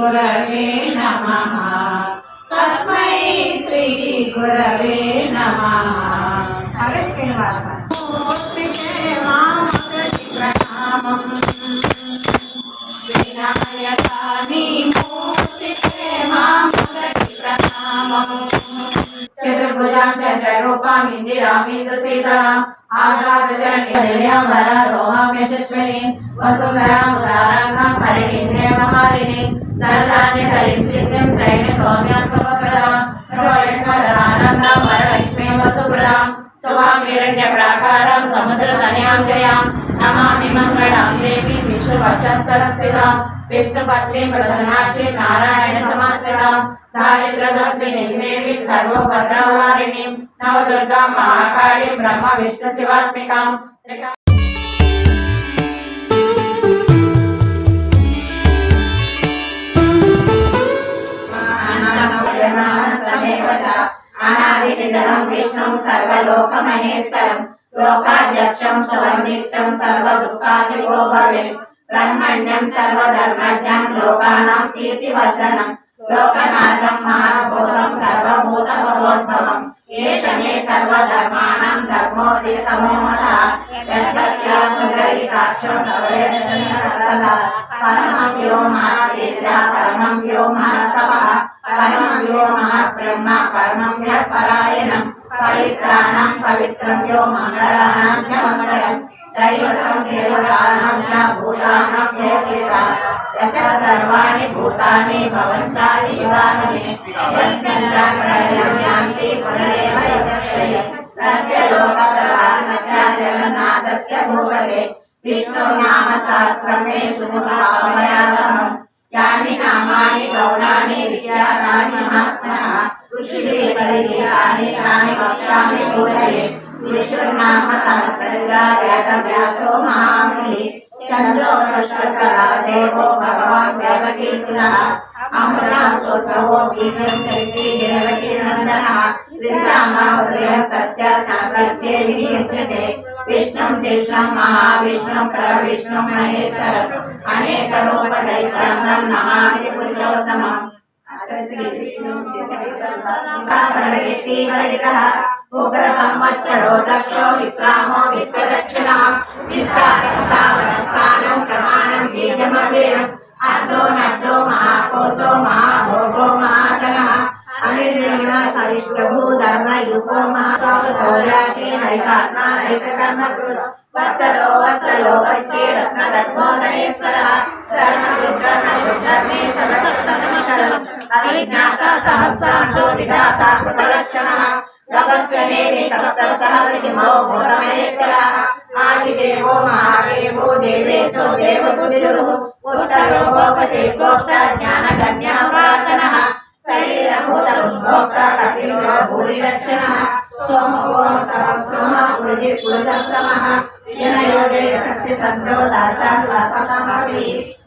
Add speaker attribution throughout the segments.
Speaker 1: गुरवे नमः। तस्मै श्रीगुरवे नमः। हरे श्रीनिवास प्रणमं विनायकानि मूर्तिके माँ प्रणमम् चतुर्भुजां चन्द्ररूपां इन्दिरामिन्दुसीताम् आधारचरण्यवरारोहां यशस्विनीं वसुधरामुदाराकां ధనధాన్య హరిస్థిత్యం త్రైణ సౌమ్యం శుభప్రదాం రోయస్మదానందం వరలక్ష్మీ వసుప్రదాం శుభాం హిరణ్య ప్రాకారం సముద్ర ధన్యాం జయాం నమామి మంగళాం దేవి విష్ణు వక్షస్థల స్థితాం విష్ణుపత్ని ప్రసన్నాచి నారాయణ సమాస్థితాం దారిద్ర్యదర్శిని దేవి సర్వభద్రవారిణి నవదుర్గా మహాకాళి బ్రహ్మ విష్ణు శివాత్మికాం త్రికా- అనాదిదం విష్ణుం సర్వలోకమహేశ్వరం లోకాధ్యక్షం సువర్ణిత్యం సర్వ దుఃఖాదిగో భవే బ్రహ్మణ్యం సర్వధర్మజ్ఞం లోకానాం కీర్తివర్ధనం లోకనాథం మహాభూతం సర్వభూత భగవద్భవం ఏష మే సర్వధర్మాణం ధర్మోదితమో మతః యద్గచ్ఛాముదరితాక్షం సర్వేదనసదా పరమం యో మహాతేజ పరమం యో మహత్తపః పరమం యో మహాబ్రహ్మ పరమం యత్పరాయణం పవిత్రాణం పవిత్రం యో మంగళానాం చ మంగళం దైవతం దేవతానాం చ భూతానాం యో పిత యత సర్వాణి భూతాని భవంతాని యుగానమే యస్మిన్ ప్రళయం యాంతి పునరేవ యతశ్రయం తస్య లోకప్రధానస్య జగన్నాథస్య భూపతే విష్ణు నామ సహస్రమే సుముఖామయాతమం యాని నామాని గౌణాని విఖ్యాతాని మహాత్మనః ఋషిభిः పరిగీతాని దేవో భగవాన్ అమృతం సూత్రవో బీజం దేవకీ హృదయం తస్య వినియుజ్యతే విష్ణుం కృష్ణం మహావిష్ణుం మహేశ్వరం అనేక రూప నమామి పురుషోత్తమం ఉగ్ర సంవత్సరో దక్షో విశ్రామో విశ్వదక్షిణ విస్తారం ప్రమాణం బీజమవ్యయం అర్ధో నడ్డో మహాకోశో మహాభోగో మహాజన అనిర్ణ సవిష్ణు ధర్మ యుగో మహాసౌర్యాటి నైకాత్మ నైక కర్మ కృత్ వత్సలో వత్సలో వశ్యే రత్న రత్మోదయేశ్వర ధర్మ దుర్గర్ణ దుర్గర్ణే అవిజ్ఞాత సహస్రాంశో విధాత కృతలక్షణ తపస్వనేని సప్త సహస్రమో భూతమహేశ్వర ఆదిదేవో మహాదేవో దేవేశో దేవపురుడు ఉత్తరో గోపతి గోప్త జ్ఞాన పురాతన శరీరభూత కపిలో భూరి దక్షిణ సోమగోమతమ సోమ పురుజి పురుషోత్తమ జనయోదయ సత్య సంతో దాసాన్ సపతమపి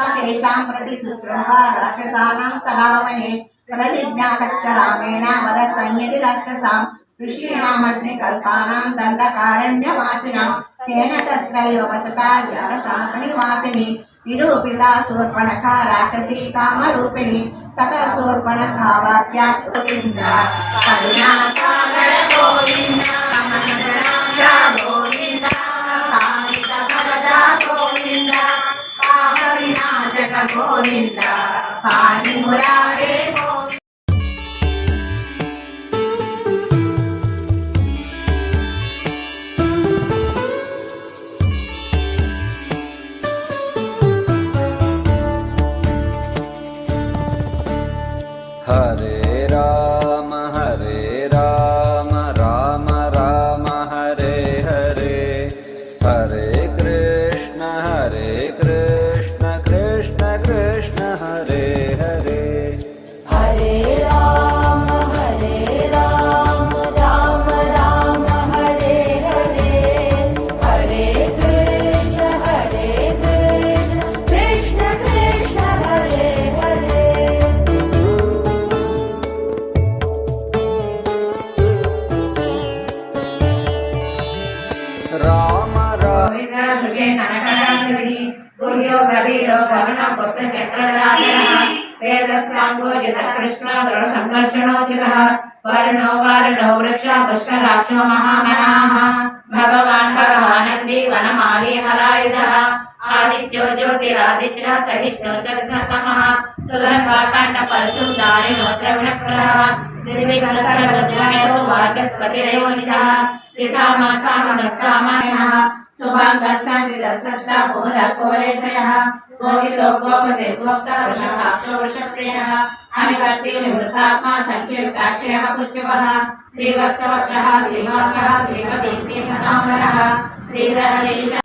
Speaker 1: వదే వనచరైషుః ఋషయో వ్యాగమాన్ సర్వే వాదయాతుర రక్షసాం సతేషాం ప్రతి శుశ్రూష రాక్షసానాం తదామనే ప్రతిజ్ఞాతక్ష రామేణ వద సంయతి రాక్షసాం ఋషీణామగ్నికల్పానాం దండకారణ్యవాసినాం తేన తత్రైవ వసతా వ్యారసాపనివాసిని
Speaker 2: Pai morar. रमणपुत्रचक्रधारिणः वेदस्याङ्गोजितः कृष्णदृढसङ्घर्षणोचितः वर्णो वारणो वृक्षा पुष्कराक्षो महामनाः। भगवान् भगवानन्दी वनमाली हरायुधः। आदित्यो ज्योतिरादित्यः सहिष्णुर्गतमः सुधर्वाकाण्डपरशुदारिणोत्रविणप्रः दिव्यसरसररुद्रायो वाचस्पतिरयो निधः यथा मा सामनः सामान्यः। शुभाङ्गस्तान्दिदस्तष्टा बहुधकोलेशयः गोहितो गोपते गोप्ता वृषभाक्षो वृषप्रियः अनिवर्तिनिवृतात्मा सङ्कीर्ताक्षयः पुच्छवः श्रीवत्सवक्षः श्रीवासः श्रीमती श्रीमताम्बरः श्रीधरेश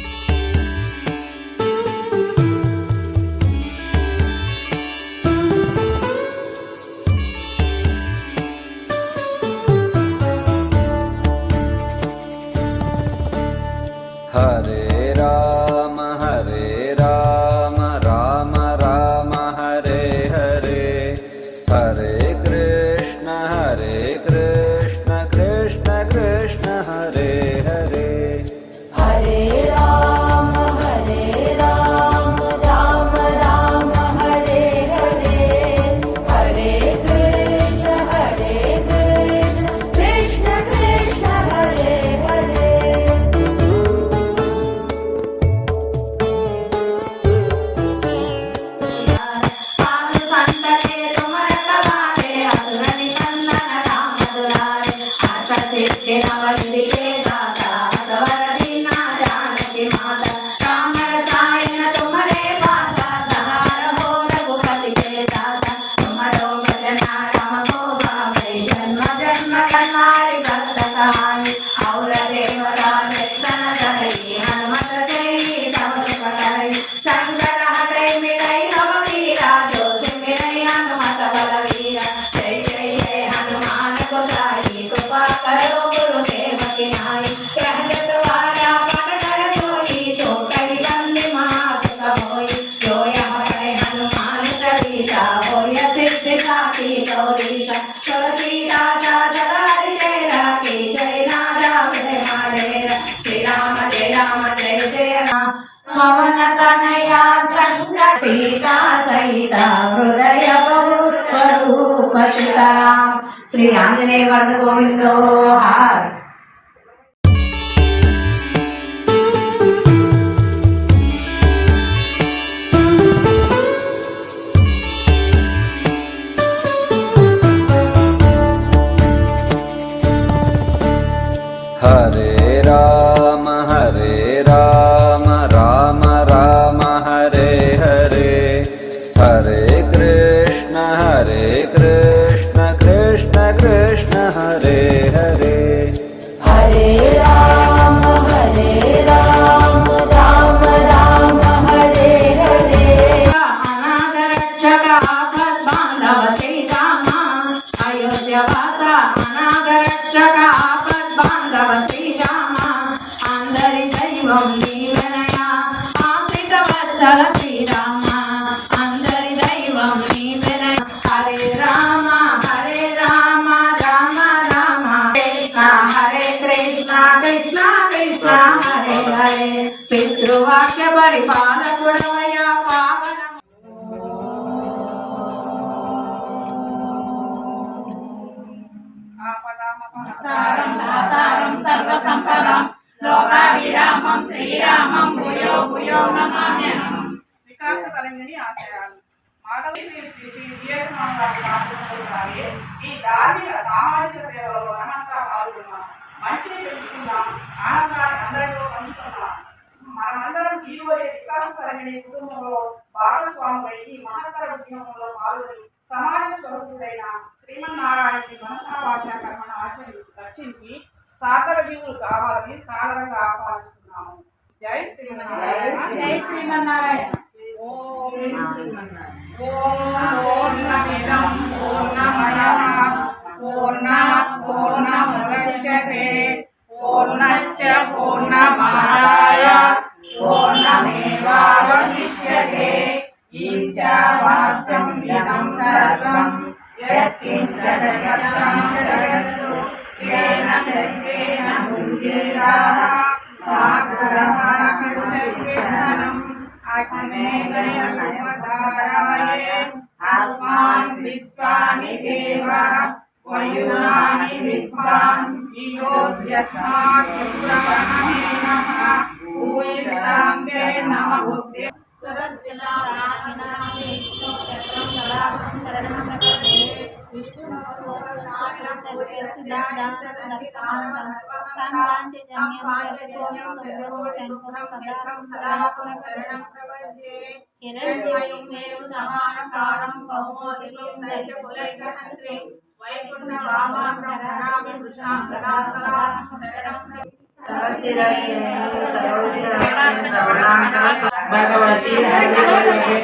Speaker 2: Namaste Vedanta. స్వరూప సీతారాం శ్రీ ఆంజనేయ వర్ధ గోవిందో హార్
Speaker 3: हरे हरे हरे
Speaker 4: राम हरे राम राम राम हरे हरे
Speaker 2: అనాథరక్షక ఆపద్బాంధవ శ్రీరామ అయోధ్యవాస అనాథరక్షక ఆపద్బాంధవ శ్రీరామ అందరి దైవం శ్రీరామం
Speaker 5: భూయో భూయో నమామ్యహం వికాస తరంగిణి ఆశయాలు మాధవి శ్రీ శ్రీ శ్రీ విజయస్వామి గారి ఈ ధార్మిక సామాజిక సేవలో మనమంతా పాల్గొన్నాం మంచిని పెంచుకుందాం ఆనందాన్ని అందరితో పంచుకుందాం. మనమందరం జీవోయే వికాస తరంగిణి కుటుంబంలో భాగస్వాములై ఈ మహత్తర ఉద్యమంలో పాల్గొని సమాజ స్వరూపుడైన శ్రీమన్నారాయణని మనసా వాచ కర్మణ ఆచరి రక్షించి సాగర జీవులు కావాలని సాదరంగా ఆహ్వానిస్తున్నాము జై శ్రీమన్నారాయణ జై శ్రీమన్నారాయణ ఓం పూర్ణమిదం పూర్ణమయః పూర్ణాత్ పూర్ణముదచ్యతే పూర్ణస్య పూర్ణమాదాయ పూర్ణమేవావశిష్యతే ఈశావాస్యం ఇదం సర్వం ఆస్మాన్
Speaker 1: విశ్వాని దేవ వయునాని విద్వాన్ యోధ్యస్మాన్ నమ. భూయిష్టాంగే నమ బుద్ధి సమానసారం కౌమోది కులైకహంత్రి వైకుంఠ రామాగ్రహరామి కృష్ణాం భగవతి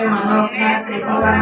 Speaker 1: మనోజ్ఞ త్రిభువన